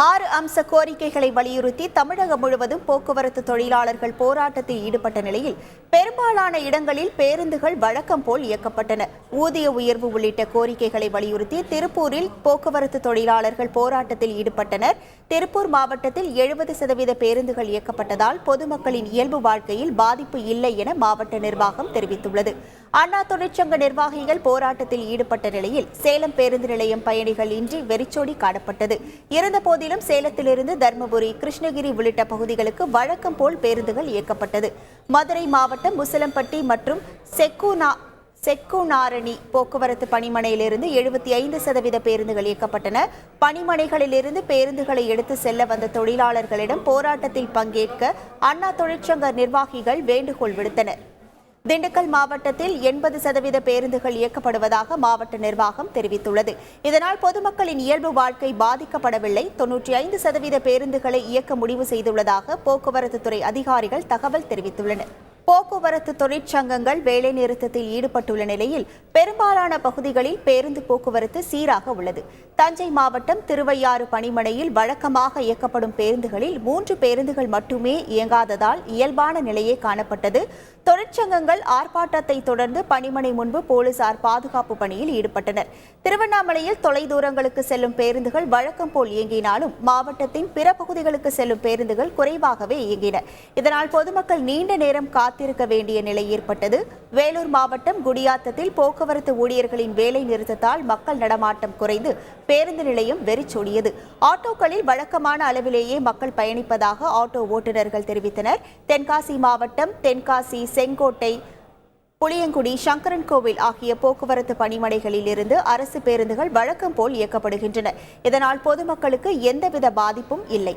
ஆறு அம்ச கோரிக்கைகளை வலியுறுத்தி தமிழகம் முழுவதும் போக்குவரத்து தொழிலாளர்கள் போராட்டத்தில் ஈடுபட்ட நிலையில் பெரும்பாலான இடங்களில் பேருந்துகள் வழக்கம் போல் இயக்கப்பட்டன. ஊதிய உயர்வு உள்ளிட்ட கோரிக்கைகளை வலியுறுத்தி திருப்பூரில் போக்குவரத்து தொழிலாளர்கள் போராட்டத்தில் ஈடுபட்டனர். திருப்பூர் மாவட்டத்தில் எழுபது சதவீத பேருந்துகள் இயக்கப்பட்டதால் பொதுமக்களின் இயல்பு வாழ்க்கையில் பாதிப்பு இல்லை என மாவட்ட நிர்வாகம் தெரிவித்துள்ளது. அண்ணா தொழிற்சங்க நிர்வாகிகள் போராட்டத்தில் ஈடுபட்ட நிலையில் சேலம் பேருந்து நிலையம் பயணிகள் இன்றி வெறிச்சோடி காணப்பட்டது. இருந்தபோதிலும் சேலத்திலிருந்து தருமபுரி கிருஷ்ணகிரி உள்ளிட்ட பகுதிகளுக்கு வழக்கம் போல் பேருந்துகள் இயக்கப்பட்டது. மதுரை மாவட்டம் முசலம்பட்டி மற்றும் செக்குனா செக்குநாரணி போக்குவரத்து பணிமனையிலிருந்து எழுபத்தி ஐந்து சதவீத பேருந்துகள் இயக்கப்பட்டன. பணிமனைகளிலிருந்து பேருந்துகளை எடுத்து செல்ல வந்த தொழிலாளர்களிடம் போராட்டத்தில் பங்கேற்க அண்ணா தொழிற்சங்க நிர்வாகிகள் வேண்டுகோள் விடுத்தனர். திண்டுக்கல் மாவட்டத்தில் எண்பது சதவீத பேருந்துகள் இயக்கப்படுவதாக மாவட்ட நிர்வாகம் தெரிவித்துள்ளது. இதனால் பொதுமக்களின் இயல்பு வாழ்க்கை பாதிக்கப்படவில்லை. தொன்னூற்றி ஐந்து சதவீத பேருந்துகளை இயக்க முடிவு செய்துள்ளதாக போக்குவரத்து துறை அதிகாரிகள் தகவல் தெரிவித்துள்ளனர். போக்குவரத்து தொழிற்சங்கங்கள் வேலைநிறுத்தத்தில் ஈடுபட்டுள்ள நிலையில் பெரும்பாலான பகுதிகளில் பேருந்து போக்குவரத்து சீராக உள்ளது. தஞ்சை மாவட்டம் திருவையாறு பணிமனையில் வழக்கமாக இயக்கப்படும் பேருந்துகளில் மூன்று பேருந்துகள் மட்டுமே இயங்காததால் இயல்பான நிலையே காணப்பட்டது. தொழிற்சங்கங்கள் ஆர்ப்பாட்டத்தை தொடர்ந்து பணிமனை முன்பு போலீசார் பாதுகாப்பு பணியில் ஈடுபட்டனர். திருவண்ணாமலையில் தொலைதூரங்களுக்கு செல்லும் பேருந்துகள் வழக்கம் போல் இயங்கினாலும் மாவட்டத்தின் பிற பகுதிகளுக்கு செல்லும் பேருந்துகள் குறைவாகவே இயங்கின. இதனால் பொதுமக்கள் நீண்ட நேரம் காத்திருக்க வேண்டிய நிலை ஏற்பட்டது. வேலூர் மாவட்டம் குடியாத்தத்தில் போக்குவரத்து ஊழியர்களின் வேலை நிறுத்தத்தால் மக்கள் நடமாட்டம் குறைந்து பேருந்து நிலையம் வெறிச்சோடியது. ஆட்டோக்களில் வழக்கமான அளவிலேயே மக்கள் பயணிப்பதாக ஆட்டோ ஓட்டுநர்கள் தெரிவித்தனர். தென்காசி மாவட்டம் தென்காசி செங்கோட்டை புளியங்குடி சங்கரன் கோவில் ஆகிய போக்குவரத்து பணிமனைகளில் இருந்து அரசு பேருந்துகள் வழக்கம் போல் இயக்கப்படுகின்றன. இதனால் பொதுமக்களுக்கு எந்தவித பாதிப்பும் இல்லை.